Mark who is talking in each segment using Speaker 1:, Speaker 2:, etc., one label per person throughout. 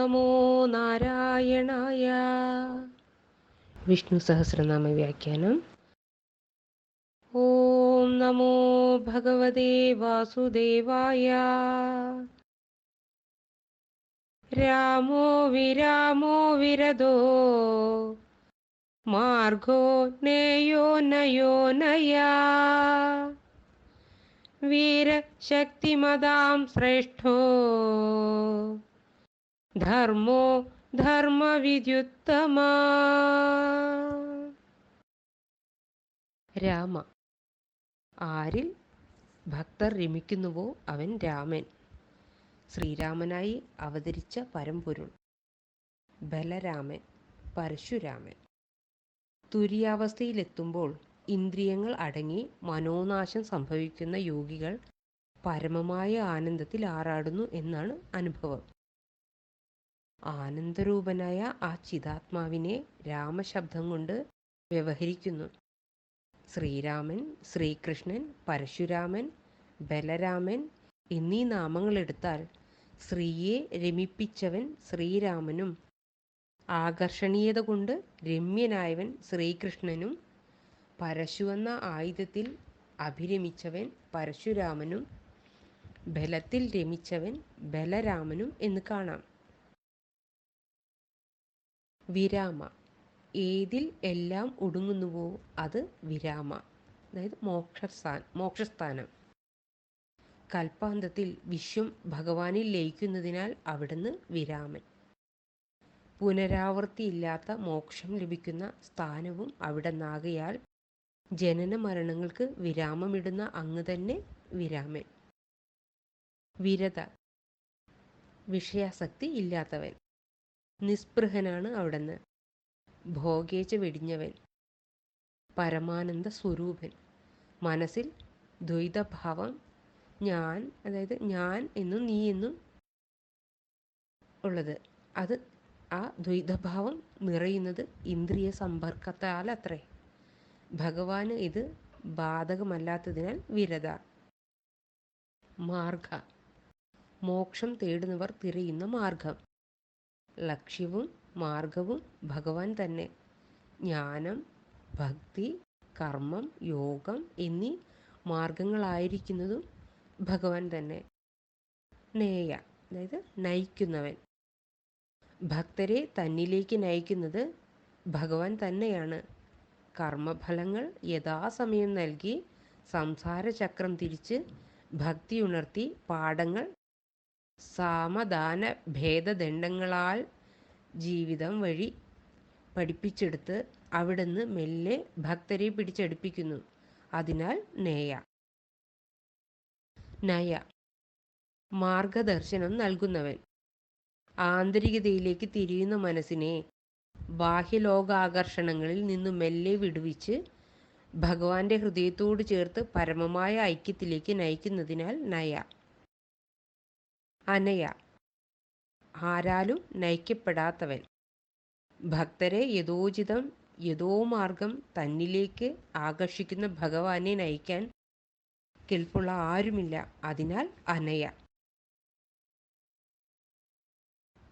Speaker 1: നമോ നാരായണായ. വിഷ്ണു സഹസ്രനാമ വ്യാഖ്യാനം. ഓം നമോ ഭഗവതേ വാസുദേവായ. രാമോ വിരാമോ വിരദോ മാർഗോ നേയോ നയോ നയാ. വീരശക്തിമതാം ശ്രേഷ്ഠോ. ധർമ്മോ ധർമ്മവിദ്യുത്തമ. രാമ. ആരിൽ ഭക്തർ രമിക്കുന്നുവോ അവൻ രാമൻ. ശ്രീരാമനായി അവതരിച്ച പരമ്പൊരുൾ ബലരാമൻ പരശുരാമൻ. തുര്യാവസ്ഥയിലെത്തുമ്പോൾ ഇന്ദ്രിയങ്ങൾ അടങ്ങി മനോനാശം സംഭവിക്കുന്ന യോഗികൾ പരമമായ ആനന്ദത്തിൽ ആറാടുന്നു എന്നാണ് അനുഭവം. ആനന്ദരൂപനായ ആ ചിതാത്മാവിനെ രാമശബ്ദം കൊണ്ട് വ്യവഹരിക്കുന്നു. ശ്രീരാമൻ ശ്രീകൃഷ്ണൻ പരശുരാമൻ ബലരാമൻ എന്നീ നാമങ്ങളെടുത്താൽ ശ്രീയെ രമിപ്പിച്ചവൻ ശ്രീരാമനും ആകർഷണീയത കൊണ്ട് രമ്യനായവൻ ശ്രീകൃഷ്ണനും പരശു എന്ന ആയുധത്തിൽ അഭിരമിച്ചവൻ പരശുരാമനും ബലത്തിൽ രമിച്ചവൻ ബലരാമനും എന്ന് കാണാം. വിരാമ. ഏതിൽ എല്ലാം ഒടുങ്ങുന്നുവോ അത് വിരാമ. അതായത് മോക്ഷസ്ഥാൻ മോക്ഷസ്ഥാനം. കൽപ്പാന്തത്തിൽ വിശ്വം ഭഗവാനിൽ ലയിക്കുന്നതിനാൽ അവിടുന്ന് വിരാമൻ. പുനരാവൃത്തിയില്ലാത്ത മോക്ഷം ലഭിക്കുന്ന സ്ഥാനവും അവിടെ നിന്നാകയാൽ ജനന മരണങ്ങൾക്ക് വിരാമമിടുന്ന അങ്ങ് തന്നെ വിരാമൻ. വിരത. വിഷയാസക്തി ഇല്ലാത്തവൻ. നിസ്പൃഹനാണ് അവിടുന്ന്. ഭോഗേച്ച വെടിഞ്ഞവൻ പരമാനന്ദ സ്വരൂപൻ. മനസ്സിൽ ദ്വൈതഭാവം ഞാൻ അതായത് ഞാൻ എന്നും നീ എന്നും ഉള്ളത്. അത് ആ ദ്വൈതഭാവം നിറയുന്നത് ഇന്ദ്രിയ സമ്പർക്കത്താൽ അത്രേ ഭഗവാന് ഇത് ബാധകമല്ലാത്തതിനാൽ വിരത. മാർഗ. മോക്ഷം തേടുന്നവർ തിരയുന്ന മാർഗം. ലക്ഷ്യവും മാർഗവും ഭഗവാൻ തന്നെ. ജ്ഞാനം ഭക്തി കർമ്മം യോഗം എന്നീ മാർഗങ്ങളായിരിക്കുന്നതും ഭഗവാൻ തന്നെ. നേയ അതായത് നയിക്കുന്നവൻ. ഭക്തരെ തന്നിലേക്ക് നയിക്കുന്നത് ഭഗവാൻ തന്നെയാണ്. കർമ്മഫലങ്ങൾ യഥാസമയം നൽകി സംസാര ചക്രം തിരിച്ച് ഭക്തി ഉണർത്തി പാഠങ്ങൾ സാമദാന ഭേദദണ്ഡങ്ങളാൽ ജീവിതം വഴി പഠിപ്പിച്ചെടുത്ത് അവിടുന്ന് മെല്ലെ ഭക്തരെ പിടിച്ചടുപ്പിക്കുന്നു. അതിനാൽ നേയ. നയ. മാർഗദർശനം നൽകുന്നവൻ. ആന്തരികതയിലേക്ക് തിരിയുന്ന മനസ്സിനെ ബാഹ്യലോകാകർഷണങ്ങളിൽ നിന്ന് മെല്ലെ വിടുവിച്ച് ഭഗവാന്റെ ഹൃദയത്തോട് ചേർത്ത് പരമമായ ഐക്യത്തിലേക്ക് നയിക്കുന്നതിനാൽ നയ. അനയ. ആരാലും നയിക്കപ്പെടാത്തവൻ. ഭക്തരെ യഥോചിതം യഥോമാർഗം തന്നിലേക്ക് ആകർഷിക്കുന്ന ഭഗവാനെ നയിക്കാൻ കെൽപ്പുള്ള ആരുമില്ല. അതിനാൽ അനയ.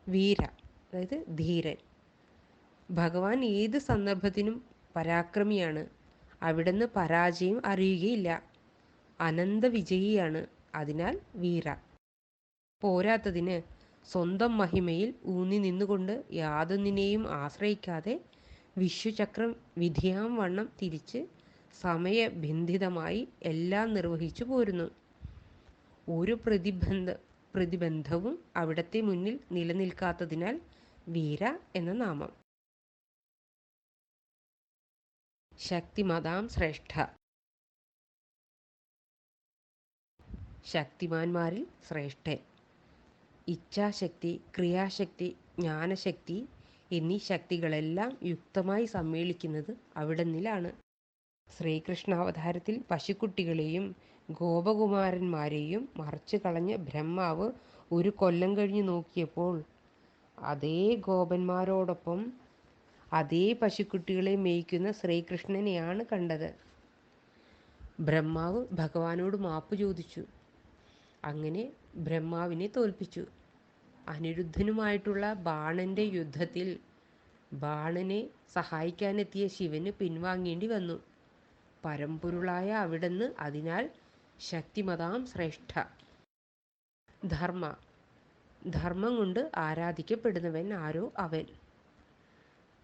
Speaker 1: വീര അതായത് ധീരൻ. ഭഗവാൻ ഏത് സന്ദർഭത്തിനും പരാക്രമിയാണ്. അവിടുന്ന് പരാജയം അറിയുകയില്ല. അനന്ത വിജയിയാണ്. അതിനാൽ വീര. പോരാത്തതിന് സ്വന്തം മഹിമയിൽ ഊന്നി നിന്നുകൊണ്ട് യാതൊന്നിനെയും ആശ്രയിക്കാതെ വിശ്വചക്രം വിധിയാം വണ്ണം തിരിച്ച് സമയബന്ധിതമായി എല്ലാം നിർവഹിച്ചു പോരുന്നു. ഒരു പ്രതിബന്ധ പ്രതിബന്ധവും അവിടത്തെ മുന്നിൽ നിലനിൽക്കാത്തതിനാൽ വീര എന്ന നാമം. ശക്തിമതാം ശ്രേഷ്ഠ. ശക്തിമാന്മാരിൽ ശ്രേഷ്ഠൻ. ഇച്ഛാശക്തി ക്രിയാശക്തി ജ്ഞാനശക്തി എന്നീ ശക്തികളെല്ലാം യുക്തമായി സമ്മേളിക്കുന്നത് അവിടുന്നിലാണ് ശ്രീകൃഷ്ണാവതാരത്തിൽ പശുക്കുട്ടികളെയും ഗോപകുമാരന്മാരെയും മറച്ചു കളഞ്ഞ ബ്രഹ്മാവ് ഒരു കൊല്ലം കഴിഞ്ഞു നോക്കിയപ്പോൾ അതേ ഗോപന്മാരോടൊപ്പം അതേ പശുക്കുട്ടികളെ മേയ്ക്കുന്ന ശ്രീകൃഷ്ണനെയാണ് കണ്ടത്. ബ്രഹ്മാവ് ഭഗവാനോട് മാപ്പ് ചോദിച്ചു. അങ്ങനെ ബ്രഹ്മാവിനെ തോൽപ്പിച്ചു. അനിരുദ്ധനുമായിട്ടുള്ള ബാണന്റെ യുദ്ധത്തിൽ ബാണനെ സഹായിക്കാനെത്തിയ ശിവന് പിൻവാങ്ങേണ്ടി വന്നു. പരമ്പൊരുളായ അവിടുന്ന് അതിനാൽ ശക്തിമതാം ശ്രേഷ്ഠ. ധർമ്മ. ധർമ്മം കൊണ്ട് ആരാധിക്കപ്പെടുന്നവൻ ആരോ അവൻ.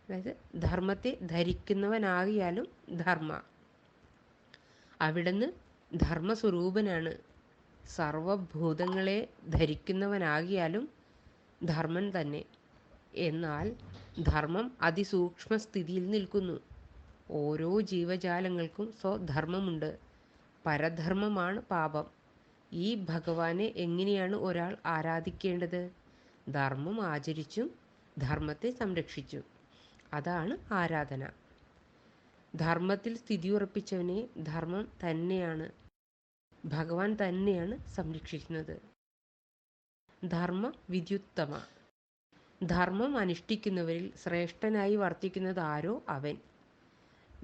Speaker 1: അതായത് ധർമ്മത്തെ ധരിക്കുന്നവനാകിയാലും ധർമ്മ. അവിടുന്ന് ധർമ്മസ്വരൂപനാണ്. സർവഭൂതങ്ങളെ ധരിക്കുന്നവനാകിയാലും ധർമ്മൻ തന്നെ. എന്നാൽ ധർമ്മം അതിസൂക്ഷ്മ സ്ഥിതിയിൽ നിൽക്കുന്നു. ഓരോ ജീവജാലങ്ങൾക്കും സ്വധർമ്മമുണ്ട്. പരധർമ്മമാണ് പാപം. ഈ ഭഗവാനെ എങ്ങനെയാണ് ഒരാൾ ആരാധിക്കേണ്ടത്? ധർമ്മം ആചരിച്ചും ധർമ്മത്തെ സംരക്ഷിച്ചും. അതാണ് ആരാധന. ധർമ്മത്തിൽ സ്ഥിതിയുറപ്പിച്ചവനെ ധർമ്മം തന്നെയാണ്. ഭഗവാൻ തന്നെയാണ് സംരക്ഷിക്കുന്നത്. ധർമ്മ വിദ്യുത്തമ. ധർമ്മം അനുഷ്ഠിക്കുന്നവരിൽ ശ്രേഷ്ഠനായി വർത്തിക്കുന്നത് ആരോ അവൻ.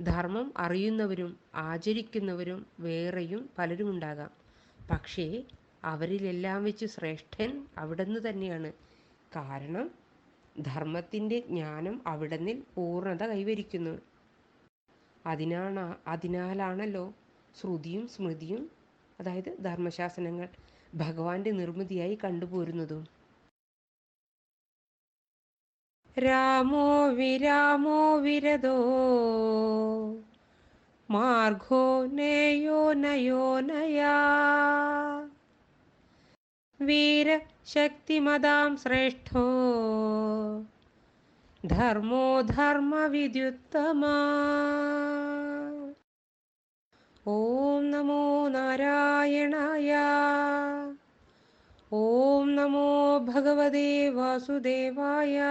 Speaker 1: ധർമ്മം അറിയുന്നവരും ആചരിക്കുന്നവരും വേറെയും പലരുമുണ്ടാകാം. പക്ഷേ അവരിലെല്ലാം വെച്ച് ശ്രേഷ്ഠൻ അവിടുന്ന് തന്നെയാണ്. കാരണം ധർമ്മത്തിന്റെ ജ്ഞാനം അവിടന്നിൽ പൂർണത കൈവരിക്കുന്നു. അതിനാണ് അതിനാലാണല്ലോ ശ്രുതിയും സ്മൃതിയും അതായത് ധർമ്മശാസനങ്ങൾ ഭഗവാന്റെ നിർമ്മിതിയായി കണ്ടുപോരുന്നതും. രാമോ വിരാമോ വിരതോ? മാർഗോ നയോ നയോ നയാ? വീരശക്തിമതാം ശ്രേഷ്ഠോ? ധർമ്മോ ധർമ്മവിദ്യുത്തമാ? ഓം നമോ നാരായണായ. ഓം നമോ ഭഗവതേ വാസുദേവായ.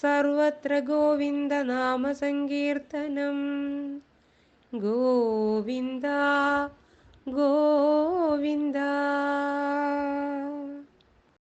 Speaker 1: സർവത്ര ഗോവിന്ദ നാമ സങ്കീർത്തനം ഗോവിന്ദ ഗോവിന്ദ.